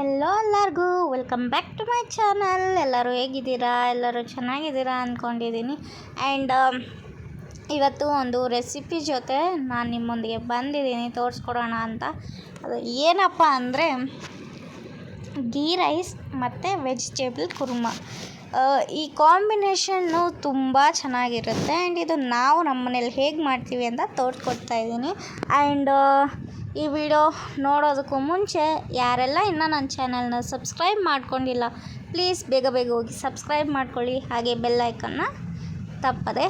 ಎಲ್ಲೋ ಎಲ್ಲರಿಗೂ welcome back to my channel ಎಲ್ಲರೂ ಹೇಗಿದ್ದೀರಾ? ಎಲ್ಲರೂ ಚೆನ್ನಾಗಿದ್ದೀರಾ ಅಂದ್ಕೊಂಡಿದ್ದೀನಿ ಆ್ಯಂಡ್ ಇವತ್ತು ಒಂದು ರೆಸಿಪಿ ಜೊತೆ ನಾನು ನಿಮ್ಮೊಂದಿಗೆ ಬಂದಿದ್ದೀನಿ, ತೋರಿಸ್ಕೊಡೋಣ ಅಂತ. ಅದು ಏನಪ್ಪ ಅಂದರೆ ಗೀ ರೈಸ್ ಮತ್ತು ವೆಜಿಟೇಬಲ್ ಕುರ್ಮ. ಈ ಕಾಂಬಿನೇಷನ್ನು ತುಂಬ ಚೆನ್ನಾಗಿರುತ್ತೆ. ಆ್ಯಂಡ್ ಇದು ನಾವು ನಮ್ಮ ಮನೇಲಿ ಹೇಗೆ ಮಾಡ್ತೀವಿ ಅಂತ ತೋರಿಸ್ಕೊಡ್ತಾ ಇದ್ದೀನಿ. ಆ್ಯಂಡ್ ಈ ವಿಡಿಯೋ ನೋಡೋದಕ್ಕೂ ಮುಂಚೆ ಯಾರೆಲ್ಲ ಇನ್ನೂ ನನ್ನ ಚಾನಲ್ನ ಸಬ್ಸ್ಕ್ರೈಬ್ ಮಾಡ್ಕೊಂಡಿಲ್ಲ ಪ್ಲೀಸ್ ಬೇಗ ಬೇಗ ಹೋಗಿ ಸಬ್ಸ್ಕ್ರೈಬ್ ಮಾಡ್ಕೊಳ್ಳಿ. ಹಾಗೆ ಬೆಲ್ ಐಕನ್ನ ತಪ್ಪದೆ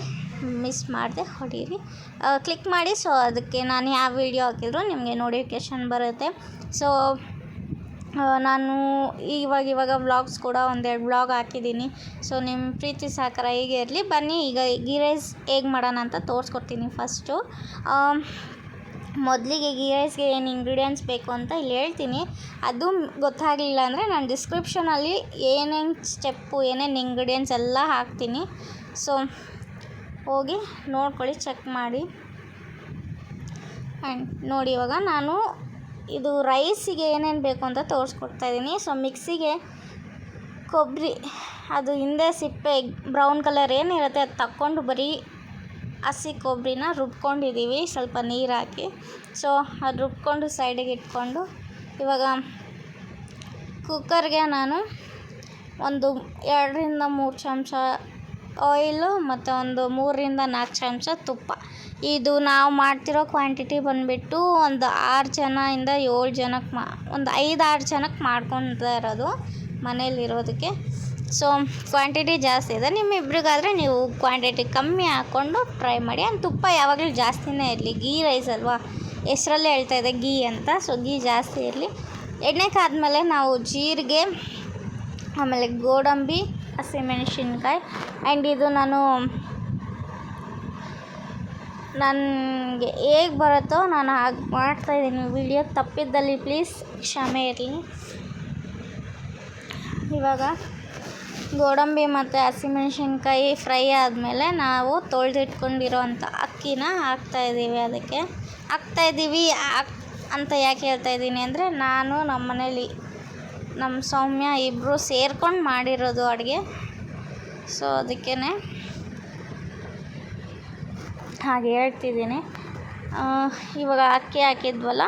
ಮಿಸ್ ಮಾಡದೆ ಹೊಡೀರಿ. ಕ್ಲಿಕ್ ಮಾಡಿ ಸೊ ಅದಕ್ಕೆ ನಾನು ಯಾವ ವಿಡಿಯೋ ಹಾಕಿದ್ರು ನಿಮಗೆ ನೋಟಿಫಿಕೇಶನ್ ಬರುತ್ತೆ. ಸೊ ನಾನು ಇವಾಗ ಇವಾಗ ವ್ಲಾಗ್ಸ್ ಕೂಡ ಒಂದೆರಡು ವ್ಲಾಗ್ ಹಾಕಿದ್ದೀನಿ. ಸೊ ನಿಮ್ಮ ಪ್ರೀತಿ ಸಹಕಾರ ಹೀಗೆ ಇರಲಿ. ಬನ್ನಿ, ಈಗ ಗೀ ರೈಸ್ ಹೇಗೆ ಮಾಡೋಣ ಅಂತ ತೋರಿಸ್ಕೊಡ್ತೀನಿ ಫಸ್ಟು ಮೊದಲಿಗೆ ಗೀ ರೈಸ್ಗೆ ಏನು ಇಂಗ್ರೀಡಿಯೆಂಟ್ಸ್ ಬೇಕು ಅಂತ ಇಲ್ಲಿ ಹೇಳ್ತೀನಿ. ಅದು ಗೊತ್ತಾಗಲಿಲ್ಲ ಅಂದರೆ ನಾನು ಡಿಸ್ಕ್ರಿಪ್ಷನಲ್ಲಿ ಏನೇನು ಸ್ಟೆಪ್ಪು ಏನೇನು ಇಂಗ್ರೀಡಿಯೆಂಟ್ಸ್ ಎಲ್ಲ ಹಾಕ್ತೀನಿ. ಸೊ ಹೋಗಿ ನೋಡ್ಕೊಳ್ಳಿ ಚೆಕ್ ಮಾಡಿ. ಆ್ಯಂಡ್ ನೋಡಿ ಇವಾಗ ನಾನು ಇದು ರೈಸಿಗೆ ಏನೇನು ಬೇಕು ಅಂತ ತೋರಿಸ್ಕೊಡ್ತಾ ಇದ್ದೀನಿ ಸೊ ಮಿಕ್ಸಿಗೆ ಕೊಬ್ಬರಿ ಅದು ಹಿಂದೆ ಸಿಪ್ಪೆ ಬ್ರೌನ್ ಕಲರ್ ಏನಿರುತ್ತೆ ಅದು ತಕ್ಕೊಂಡು ಬರೀ ಹಸಿ ಕೊಬ್ಬರಿನ ರುಬ್ಕೊಂಡಿದ್ದೀವಿ, ಸ್ವಲ್ಪ ನೀರು ಹಾಕಿ ಸೊ ಅದು ರುಬ್ಕೊಂಡು ಸೈಡಿಗೆ ಇಟ್ಕೊಂಡು, ಇವಾಗ ಕುಕ್ಕರ್ಗೆ ನಾನು ಒಂದು ಎರಡರಿಂದ ಮೂರು ಚಮಚ ಆಯಿಲು ಮತ್ತು ಒಂದು ಮೂರರಿಂದ ನಾಲ್ಕು ಚಮಚ ತುಪ್ಪ. ಇದು ನಾವು ಮಾಡ್ತಿರೋ ಕ್ವಾಂಟಿಟಿ ಬಂದುಬಿಟ್ಟು ಒಂದು ಆರು ಜನದಿಂದ ಏಳು ಜನಕ್ಕೆ ಮಾ, ಒಂದು ಐದು ಆರು ಜನಕ್ಕೆ ಮಾಡ್ಕೊತಾ ಇರೋದು ಮನೇಲಿರೋದಕ್ಕೆ. ಸೊ ಕ್ವಾಂಟಿಟಿ ಜಾಸ್ತಿ ಇದೆ. ನಿಮ್ಮಿಬ್ರಿಗಾದರೆ ನೀವು ಕ್ವಾಂಟಿಟಿ ಕಮ್ಮಿ ಹಾಕ್ಕೊಂಡು ಟ್ರೈ ಮಾಡಿ. ಆ್ಯಂಡ್ ತುಪ್ಪ ಯಾವಾಗಲೂ ಜಾಸ್ತಿನೇ ಇರಲಿ. ಗೀ ರೈಸ್ ಅಲ್ವಾ? ಹೆಸ್ರಲ್ಲೇ ಹೇಳ್ತಾ ಇದೆ ಗೀ ಅಂತ. ಸೊ ಗೀ ಜಾಸ್ತಿ ಇರಲಿ. ಎಣ್ಣೆ ಕಾದ್ಮೇಲೆ ನಾವು ಜೀರಿಗೆ, ಆಮೇಲೆ ಗೋಡಂಬಿ, ಹಸಿಮೆಣಸಿನ್ಕಾಯಿ ಆ್ಯಂಡ್ ಇದು ನಾನು ನನಗೆ ಹೇಗೆ ಬರುತ್ತೋ ನಾನು ಹಾಗೆ ಮಾಡ್ತಾಯಿದ್ದೀನಿ ವಿಡಿಯೋ ತಪ್ಪಿದ್ದಲ್ಲಿ ಪ್ಲೀಸ್ ಕ್ಷಮೆ ಇರಲಿ. ಇವಾಗ ಗೋಡಂಬಿ ಮತ್ತು ಹಸಿಮೆಣ್ಸಿನ್ಕಾಯಿ ಫ್ರೈ ಆದಮೇಲೆ ನಾವು ತೊಳೆದಿಟ್ಕೊಂಡಿರೋವಂಥ ಅಕ್ಕಿನ ಹಾಕ್ತಾಯಿದ್ದೀವಿ ಅದಕ್ಕೆ. ಹಾಕ್ತಾಯಿದ್ದೀವಿ ಹಾಕ್ ಅಂತ ಯಾಕೆ ಹೇಳ್ತಾ ಇದ್ದೀನಿ ಅಂದರೆ ನಾನು ನಮ್ಮ ಮನೇಲಿ ನಮ್ಮ ಸೌಮ್ಯ ಇಬ್ಬರು ಸೇರ್ಕೊಂಡು ಮಾಡಿರೋದು ಅಡುಗೆ. ಸೊ ಅದಕ್ಕೇ ಹಾಗೆ ಹೇಳ್ತಿದ್ದೀನಿ. ಇವಾಗ ಅಕ್ಕಿ ಹಾಕಿದ್ವಲ್ಲ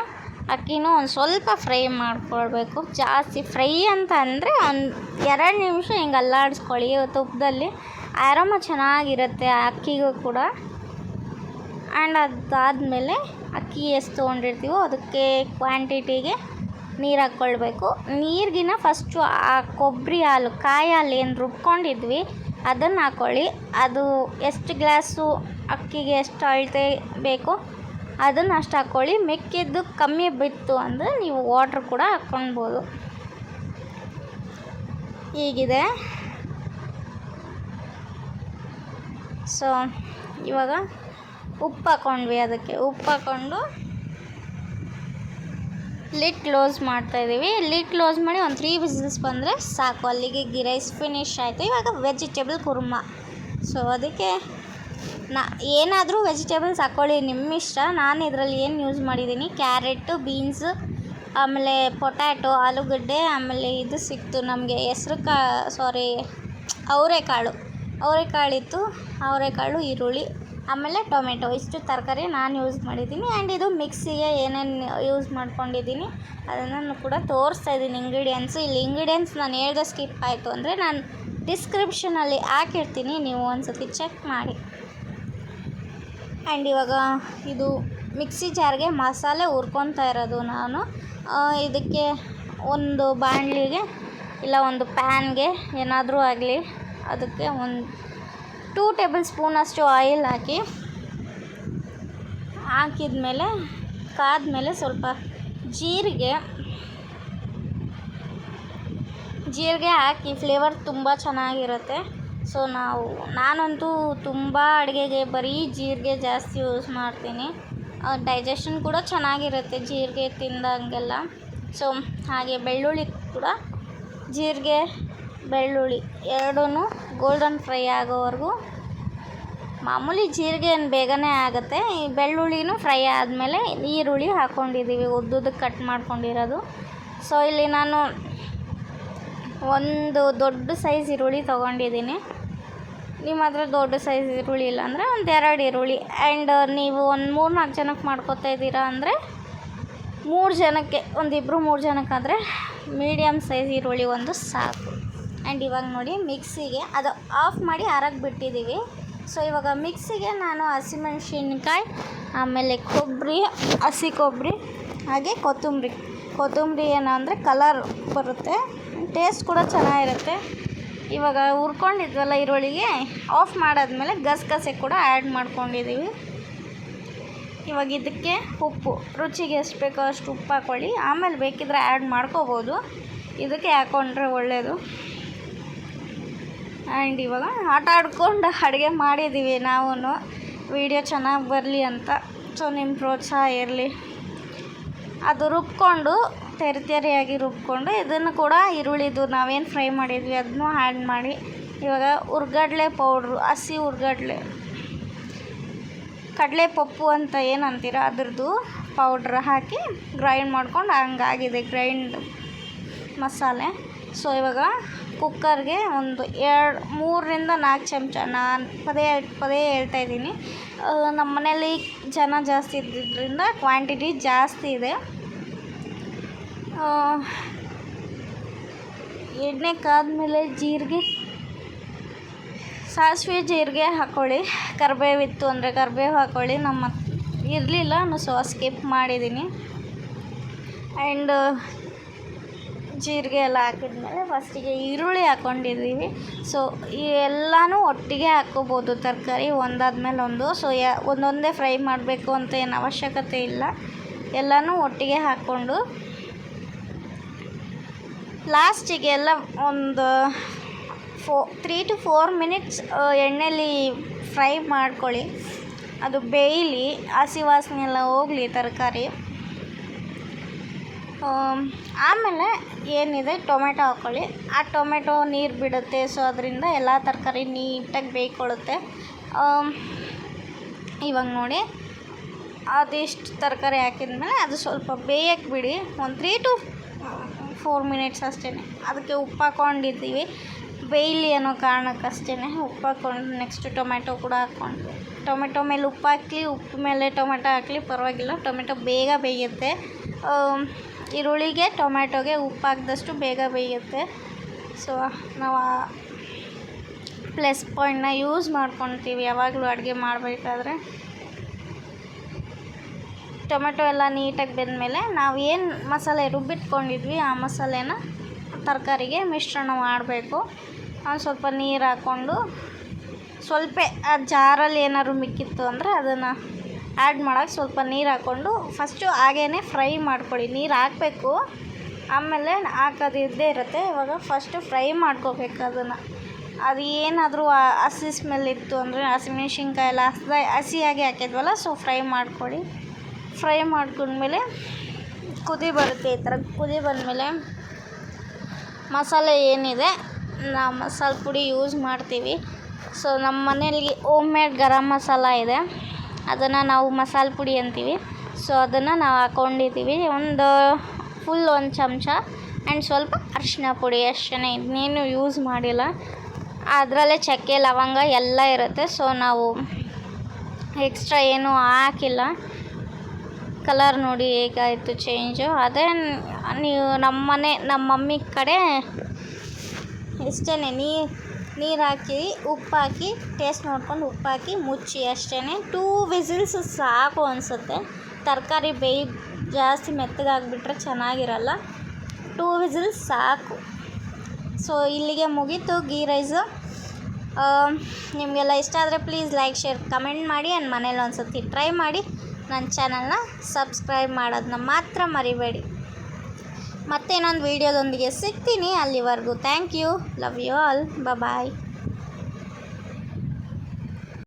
ಅಕ್ಕಿನೂ ಒಂದು ಸ್ವಲ್ಪ ಫ್ರೈ ಮಾಡ್ಕೊಳ್ಬೇಕು. ಜಾಸ್ತಿ ಫ್ರೈ ಅಂತ ಅಂದರೆ ಒಂದು ಎರಡು ನಿಮಿಷ ಹಿಂಗೆ ಅಲ್ಲಾಡಿಸ್ಕೊಳ್ಳಿ. ತುಪ್ಪದಲ್ಲಿ ಆರಾಮ ಚೆನ್ನಾಗಿರುತ್ತೆ ಅಕ್ಕಿಗೂ ಕೂಡ. ಆ್ಯಂಡ್ ಅದಾದಮೇಲೆ ಅಕ್ಕಿ ಎಷ್ಟು ತೊಗೊಂಡಿರ್ತೀವೋ ಅದಕ್ಕೆ ಕ್ವಾಂಟಿಟಿಗೆ ನೀರು ಹಾಕ್ಕೊಳ್ಬೇಕು ನೀರಿಗಿನ ಫಸ್ಟು ಆ ಕೊಬ್ಬರಿ ಹಾಲು, ಕಾಯಿ ಹಾಲು ಏನು ರುಬ್ಕೊಂಡಿದ್ವಿ ಅದನ್ನು ಹಾಕ್ಕೊಳ್ಳಿ ಅದು ಎಷ್ಟು ಗ್ಲಾಸು ಅಕ್ಕಿಗೆ ಎಷ್ಟು ಅಳತೆ ಬೇಕೋ ಅದನ್ನು ಅಷ್ಟು ಹಾಕ್ಕೊಳ್ಳಿ ಮೆಕ್ಕಿದ್ದು ಕಮ್ಮಿ ಬಿತ್ತು ಅಂದರೆ ನೀವು ವಾಟ್ರ್ ಕೂಡ ಹಾಕ್ಕೊಳ್ಬೋದು. ಹೀಗಿದೆ. ಸೊ ಇವಾಗ ಉಪ್ಪು ಹಾಕ್ಕೊಂಡ್ವಿ ಅದಕ್ಕೆ. ಉಪ್ಪು ಹಾಕ್ಕೊಂಡು ಲಿಡ್ ಕ್ಲೋಸ್ ಮಾಡ್ತಾಯಿದ್ದೀವಿ ಲಿಡ್ ಕ್ಲೋಸ್ ಮಾಡಿ ಒಂದು ತ್ರೀ ವಿಸಿಲ್ಸ್ ಬಂದರೆ ಸಾಕು. ಅಲ್ಲಿಗೆ ಗಿರೈಸ್ ಫಿನಿಶ್ ಆಯಿತು. ಇವಾಗ ವೆಜಿಟೇಬಲ್ ಕುರ್ಮ. ಸೊ ಅದಕ್ಕೆ ನಾ, ಏನಾದರೂ ವೆಜಿಟೇಬಲ್ಸ್ ಹಾಕ್ಕೊಳ್ಳಿ ನಿಮ್ಮ ಇಷ್ಟ. ನಾನು ಇದರಲ್ಲಿ ಏನು ಯೂಸ್ ಮಾಡಿದ್ದೀನಿ ಕ್ಯಾರೆಟು ಬೀನ್ಸ್, ಆಮೇಲೆ ಪೊಟ್ಯಾಟೊ, ಆಲೂಗಡ್ಡೆ, ಆಮೇಲೆ ಇದು ಸಿಕ್ತು ನಮಗೆ. ಹೆಸ್ರು ಕಾ ಸಾರಿ ಅವರೆಕಾಳು. ಅವರೆಕಾಳಿತ್ತು, ಅವರೆಕಾಳು, ಈರುಳ್ಳಿ, ಆಮೇಲೆ ಟೊಮೆಟೊ. ಇಷ್ಟು ತರಕಾರಿ ನಾನು ಯೂಸ್ ಮಾಡಿದ್ದೀನಿ ಆ್ಯಂಡ್ ಇದು ಮಿಕ್ಸಿಗೆ ಏನೇನು ಯೂಸ್ ಮಾಡ್ಕೊಂಡಿದ್ದೀನಿ ಅದನ್ನು ಕೂಡ ತೋರಿಸ್ತಾ ಇದ್ದೀನಿ ಇಂಗ್ರೀಡಿಯೆಂಟ್ಸು ಇಲ್ಲಿ ಇಂಗ್ರೀಡಿಯೆಂಟ್ಸ್ ನಾನು ಹೇಳ್ದೆ ಸ್ಕಿಪ್ ಆಯಿತು ಅಂದರೆ ನಾನು ಡಿಸ್ಕ್ರಿಪ್ಷನಲ್ಲಿ ಹಾಕಿರ್ತೀನಿ. ನೀವು ಒಂದು ಸತಿ ಚೆಕ್ ಮಾಡಿ. ಆ್ಯಂಡ್ ಇವಾಗ ಇದು ಮಿಕ್ಸಿ ಜಾರ್ಗೆ ಮಸಾಲೆ ಹುರ್ಕೊತಾ ಇರೋದು ನಾನು. ಇದಕ್ಕೆ ಒಂದು ಬಾಣಲಿಗೆ ಇಲ್ಲ ಒಂದು ಪ್ಯಾನ್ಗೆ ಏನಾದರೂ ಆಗಲಿ, ಅದಕ್ಕೆ ಒಂದು ಟೂ ಟೇಬಲ್ ಸ್ಪೂನಷ್ಟು ಆಯಿಲ್ ಹಾಕಿ, ಹಾಕಿದ್ಮೇಲೆ ಕಾದ್ಮೇಲೆ ಸ್ವಲ್ಪ ಜೀರಿಗೆ ಜೀರಿಗೆ ಹಾಕಿ ಫ್ಲೇವರ್ ತುಂಬ ಚೆನ್ನಾಗಿರುತ್ತೆ. ಸೊ ನಾವು, ನಾನಂತೂ ತುಂಬ ಅಡುಗೆಗೆ ಬರೀ ಜೀರಿಗೆ ಜಾಸ್ತಿ ಯೂಸ್ ಮಾಡ್ತೀನಿ. ಡೈಜೆಷನ್ ಕೂಡ ಚೆನ್ನಾಗಿರುತ್ತೆ ಜೀರಿಗೆ ತಿಂದಂಗೆಲ್ಲ. ಸೊ ಹಾಗೆ ಬೆಳ್ಳುಳ್ಳಿ ಕೂಡ, ಜೀರಿಗೆ, ಬೆಳ್ಳುಳ್ಳಿ ಎರಡೂ ಗೋಲ್ಡನ್ ಫ್ರೈ ಆಗೋವರೆಗೂ. ಮಾಮೂಲಿ ಜೀರಿಗೆ ಏನು ಬೇಗನೆ ಆಗುತ್ತೆ, ಈ ಬೆಳ್ಳುಳ್ಳಿನೂ ಫ್ರೈ ಆದಮೇಲೆ ಈರುಳ್ಳಿ ಹಾಕ್ಕೊಂಡಿದ್ದೀವಿ ಉದ್ದುದಕ್ಕೆ ಕಟ್ ಮಾಡ್ಕೊಂಡಿರೋದು. ಸೊ ಇಲ್ಲಿ ನಾನು ಒಂದು ದೊಡ್ಡ ಸೈಜ್ ಈರುಳ್ಳಿ ತೊಗೊಂಡಿದ್ದೀನಿ. ನಿಮ್ಮ ಹತ್ರ ದೊಡ್ಡ ಸೈಜ್ ಈರುಳ್ಳಿ ಇಲ್ಲ ಅಂದರೆ ಒಂದು ಎರಡು ಈರುಳ್ಳಿ. ಆ್ಯಂಡ್ ನೀವು ಒಂದು ಮೂರು ನಾಲ್ಕು ಜನಕ್ಕೆ ಮಾಡ್ಕೊತಾ ಇದ್ದೀರಾ ಅಂದರೆ ಮೂರು ಜನಕ್ಕೆ ಒಂದಿಬ್ಬರು ಮೂರು ಜನಕ್ಕಾದರೆ ಮೀಡಿಯಮ್ ಸೈಜ್ ಈರುಳ್ಳಿ ಒಂದು ಸಾಕು. ಆ್ಯಂಡ್ ಇವಾಗ ನೋಡಿ ಮಿಕ್ಸಿಗೆ ಅದು ಆಫ್ ಮಾಡಿ ಆರಕ್ಕೆ ಬಿಟ್ಟಿದ್ದೀವಿ. ಸೊ ಇವಾಗ ಮಿಕ್ಸಿಗೆ ನಾನು ಹಸಿಮೆಣ್ಸಿನ್ಕಾಯಿ, ಆಮೇಲೆ ಕೊಬ್ಬರಿ ಹಸಿ ಕೊಬ್ಬರಿ ಹಾಗೆ ಕೊತ್ತಂಬರಿ. ಕೊತ್ತಂಬರಿ ಏನು ಅಂದರೆ ಕಲರ್ ಬರುತ್ತೆ ಟೇಸ್ಟ್ ಕೂಡ ಚೆನ್ನಾಗಿರುತ್ತೆ. ಇವಾಗ ಹುರ್ಕೊಂಡಿದ್ವಲ್ಲ ಈರುಳ್ಳಿಗೆ ಆಫ್ ಮಾಡಾದ್ಮೇಲೆ ಗಸಗಸೆ ಕೂಡ ಆ್ಯಡ್ ಮಾಡ್ಕೊಂಡಿದ್ದೀವಿ ಇವಾಗ ಇದಕ್ಕೆ ಉಪ್ಪು. ರುಚಿಗೆ ಎಷ್ಟು ಬೇಕೋ ಅಷ್ಟು ಉಪ್ಪು ಹಾಕ್ಕೊಳ್ಳಿ ಆಮೇಲೆ ಬೇಕಿದ್ರೆ ಆ್ಯಡ್ ಮಾಡ್ಕೋಬೋದು. ಇದಕ್ಕೆ ಹಾಕ್ಕೊಂಡ್ರೆ ಒಳ್ಳೆಯದು ಆ್ಯಂಡ್ ಇವಾಗ ಆಟ ಆಡ್ಕೊಂಡು ಅಡುಗೆ ಮಾಡಿದ್ದೀವಿ ನಾವು ವೀಡಿಯೋ ಚೆನ್ನಾಗಿ ಬರಲಿ ಅಂತ. ಸೊ ನಿಮ್ಮ ಪ್ರೋತ್ಸಾಹ ಇರಲಿ. ಅದು ರುಬ್ಕೊಂಡು ತೆರಿ ತೆರಿಯಾಗಿ ರುಬ್ಕೊಂಡು ಇದನ್ನು ಕೂಡ ಈರುಳ್ಳಿದು ನಾವೇನು ಫ್ರೈ ಮಾಡಿದ್ವಿ, ಅದನ್ನು ಆ್ಯಡ್ ಮಾಡಿ. ಇವಾಗ ಹುರ್ಗಡ್ಲೆ ಪೌಡ್ರು, ಹಸಿ ಹುರ್ಗಡ್ಲೆ ಕಡಲೆ ಪಪ್ಪು ಅಂತ ಏನು ಅಂತೀರ, ಅದ್ರದ್ದು ಪೌಡ್ರ್ ಹಾಕಿ ಗ್ರೈಂಡ್ ಮಾಡ್ಕೊಂಡು ಹಂಗಾಗಿದೆ ಗ್ರೈಂಡ್ ಮಸಾಲೆ. ಸೊ ಇವಾಗ ಕುಕ್ಕರ್ಗೆ ಒಂದು ಎರಡು, ಮೂರರಿಂದ ನಾಲ್ಕು ಚಮಚ, ನಾನು ಪದೇ ಪದೇ ಹೇಳ್ತಾ ಇದ್ದೀನಿ. ನಮ್ಮ ಮನೇಲಿ ಜನ ಜಾಸ್ತಿ ಇದ್ದಿದ್ದರಿಂದ ಕ್ವಾಂಟಿಟಿ ಜಾಸ್ತಿ ಇದೆ. ಎಣ್ಣೆ ಕಾದ್ಮೇಲೆ ಜೀರಿಗೆ, ಸಾಸಿವೆ ಜೀರಿಗೆ ಹಾಕ್ಕೊಳ್ಳಿ ಕರಿಬೇವಿತ್ತು ಅಂದರೆ ಕರ್ಬೇವು ಹಾಕ್ಕೊಳ್ಳಿ ನಮ್ಮ ಇರಲಿಲ್ಲ, ನಾನು ಸೊ ಸ್ಕಿಪ್ ಮಾಡಿದ್ದೀನಿ ಆ್ಯಂಡ್ ಜೀರಿಗೆ ಎಲ್ಲ ಹಾಕಿದ್ಮೇಲೆ ಫಸ್ಟಿಗೆ ಈರುಳ್ಳಿ ಹಾಕ್ಕೊಂಡಿದ್ದೀವಿ ಸೊ ಈ ಎಲ್ಲನೂ ಒಟ್ಟಿಗೆ ಹಾಕ್ಕೋಬೋದು ತರಕಾರಿ ಒಂದಾದ್ಮೇಲೆ ಒಂದು. ಸೊ ಯ, ಒಂದೊಂದೇ ಫ್ರೈ ಮಾಡಬೇಕು ಅಂತ ಏನು ಅವಶ್ಯಕತೆ ಇಲ್ಲ. ಎಲ್ಲನೂ ಒಟ್ಟಿಗೆ ಹಾಕ್ಕೊಂಡು ಲಾಸ್ಟಿಗೆ ಎಲ್ಲ ಒಂದು four three to four minutes ಎಣ್ಣೆಲಿ ಫ್ರೈ ಮಾಡ್ಕೊಳ್ಳಿ. ಅದು ಬೇಯಲಿ, ಹಸಿ ವಾಸನೆ ಎಲ್ಲ ಹೋಗಲಿ ತರಕಾರಿ. ಆಮೇಲೆ ಏನಿದೆ, ಟೊಮೆಟೊ ಹಾಕ್ಕೊಳ್ಳಿ ಆ ಟೊಮೆಟೊ ನೀರು ಬಿಡುತ್ತೆ, ಸೊ ಅದರಿಂದ ಎಲ್ಲ ತರಕಾರಿ ನೀಟಾಗಿ ಬೇಯ್ಕೊಳ್ಳುತ್ತೆ. ಇವಾಗ ನೋಡಿ. ಅದಿಷ್ಟು ತರಕಾರಿ ಹಾಕಿದ ಮೇಲೆ ಅದು ಸ್ವಲ್ಪ ಬೇಯಕ್ಕೆ ಬಿಡಿ. ಒಂದು ತ್ರೀ ಟು ಫೋರ್ ಮಿನಿಟ್ಸ್ ಅಷ್ಟೇ ಅದಕ್ಕೆ ಉಪ್ಪು ಹಾಕ್ಕೊಂಡಿದ್ದೀವಿ ಬೇಯಲಿ ಅನ್ನೋ ಕಾರಣಕ್ಕಷ್ಟೇ ಉಪ್ಪು ಹಾಕ್ಕೊಂಡು ನೆಕ್ಸ್ಟ್ ಟೊಮೆಟೊ ಕೂಡ ಹಾಕ್ಕೊಂಡು ಟೊಮೆಟೊ ಮೇಲೆ ಉಪ್ಪು ಹಾಕಲಿ, ಉಪ್ಪು ಮೇಲೆ ಟೊಮೆಟೊ ಹಾಕಲಿ, ಪರವಾಗಿಲ್ಲ. ಟೊಮೆಟೊ ಬೇಗ ಬೇಯುತ್ತೆ. ಈರುಳ್ಳಿಗೆ ಟೊಮೆಟೊಗೆ ಉಪ್ಪು ಹಾಕಿದಷ್ಟು ಬೇಗ ಬೇಯುತ್ತೆ. ಸೊ ನಾವು ಪ್ಲಸ್ ಪಾಯಿಂಟ್ನ ಯೂಸ್ ಮಾಡ್ಕೊತೀವಿ. ಯಾವಾಗಲೂ ಅಡುಗೆ ಮಾಡಬೇಕಾದ್ರೆ. ಟೊಮೆಟೊ ಎಲ್ಲ ನೀಟಾಗಿ ಬೆಂದಮೇಲೆ ನಾವು ಏನು ಮಸಾಲೆ ರುಬ್ಬಿಟ್ಕೊಂಡಿದ್ವಿ, ಆ ಮಸಾಲೆನ ತರಕಾರಿಗೆ ಮಿಶ್ರಣ ಮಾಡಬೇಕು. ಸ್ವಲ್ಪ ನೀರು ಹಾಕ್ಕೊಂಡು ಸ್ವಲ್ಪ ಆ ಜಾರಲ್ಲಿ ಏನಾದ್ರು ಮಿಕ್ಕಿತ್ತು ಅಂದರೆ ಅದನ್ನು ಆ್ಯಡ್ ಮಾಡೋಕೆ ಸ್ವಲ್ಪ ನೀರು ಹಾಕ್ಕೊಂಡು ಫಸ್ಟು ಹಾಗೇ ಫ್ರೈ ಮಾಡ್ಕೊಳ್ಳಿ. ನೀರು ಹಾಕಬೇಕು, ಆಮೇಲೆ ಹಾಕೋದು ಇದ್ದೇ ಇರುತ್ತೆ. ಇವಾಗ ಫಸ್ಟು ಫ್ರೈ ಮಾಡ್ಕೋಬೇಕು ಅದನ್ನು. ಅದು ಏನಾದರೂ ಹಸಿ ಸ್ಮೆಲ್ ಇತ್ತು ಅಂದರೆ ಹಸಿಮೆಣ್ಸಿನ್ಕಾಯಿ ಎಲ್ಲ ಹಸಿ ಹಸಿಯಾಗಿ ಹಾಕಿದ್ವಲ್ಲ ಸೊ ಫ್ರೈ ಮಾಡ್ಕೊಳ್ಳಿ. ಫ್ರೈ ಮಾಡ್ಕೊಂಡ್ಮೇಲೆ ಕುದಿ ಬರುತ್ತೆ ಈ ಥರ. ಕುದಿ ಬಂದಮೇಲೆ ಮಸಾಲೆ ಏನಿದೆ, ನಾವು ಮಸಾಲೆ ಪುಡಿ ಯೂಸ್ ಮಾಡ್ತೀವಿ. ಸೊ ನಮ್ಮ ಮನೇಲಿ ಓಮ್ ಮೇಡ್ ಗರಂ ಮಸಾಲ ಇದೆ. ಅದನ್ನು ನಾವು ಮಸಾಲೆ ಪುಡಿ ಅಂತೀವಿ. ಸೊ ಅದನ್ನು ನಾವು ಹಾಕ್ಕೊಂಡಿದ್ದೀವಿ ಒಂದು ಫುಲ್ ಒಂದು ಚಮಚ ಆ್ಯಂಡ್ ಸ್ವಲ್ಪ ಅರಿಶಿನ ಪುಡಿ ಅಷ್ಟೇ ಇನ್ನೇನು ಯೂಸ್ ಮಾಡಿಲ್ಲ. ಅದರಲ್ಲೇ ಚಕ್ಕೆ, ಲವಂಗ ಎಲ್ಲ ಇರುತ್ತೆ. ಸೊ ನಾವು ಎಕ್ಸ್ಟ್ರಾ ಏನೂ ಹಾಕಿಲ್ಲ. ಕಲರ್ ನೋಡಿ ಹೇಗಾಯಿತು ಚೇಂಜು. ಅದೇ ನೀವು ನಮ್ಮನೆ, ನಮ್ಮ ಮಮ್ಮಿ ಕಡೆ ಇಷ್ಟೇ ನೀರು ನೀರು ಹಾಕಿ ಉಪ್ಪು ಹಾಕಿ ಟೇಸ್ಟ್ ನೋಡ್ಕೊಂಡು ಉಪ್ಪು ಹಾಕಿ ಮುಚ್ಚಿ ಅಷ್ಟೇ ಟೂ ವಿಸಿಲ್ಸ್ ಸಾಕು ಅನಿಸುತ್ತೆ. ತರಕಾರಿ ಬೇಯಿ ಜಾಸ್ತಿ ಮೆತ್ತಗಾಗ್ಬಿಟ್ರೆ ಚೆನ್ನಾಗಿರಲ್ಲ. ಟೂ ವಿಸಿಲ್ಸ್ ಸಾಕು. ಸೊ ಇಲ್ಲಿಗೆ ಮುಗೀತು ಗೀ ರೈಸು. ನಿಮಗೆಲ್ಲ ಇಷ್ಟ ಆದರೆ ಪ್ಲೀಸ್ ಲೈಕ್ ಶೇರ್ ಕಮೆಂಟ್ ಮಾಡಿ. ಆ್ಯಂಡ್ ಮನೇಲಿ ಒಂದು ಸರ್ತಿ ಟ್ರೈ ಮಾಡಿ. ನನ್ನ ಚಾನಲ್ನ ಸಬ್ಸ್ಕ್ರೈಬ್ ಮಾಡೋದನ್ನ ಮಾತ್ರ ಮರಿಬೇಡಿ. ಮತ್ತೆ ಇನ್ನೊಂದು ವೀಡಿಯೋದೊಂದಿಗೆ ಸಿಗ್ತೀನಿ. ಅಲ್ಲಿವರೆಗೂ thank you. Love you all. Bye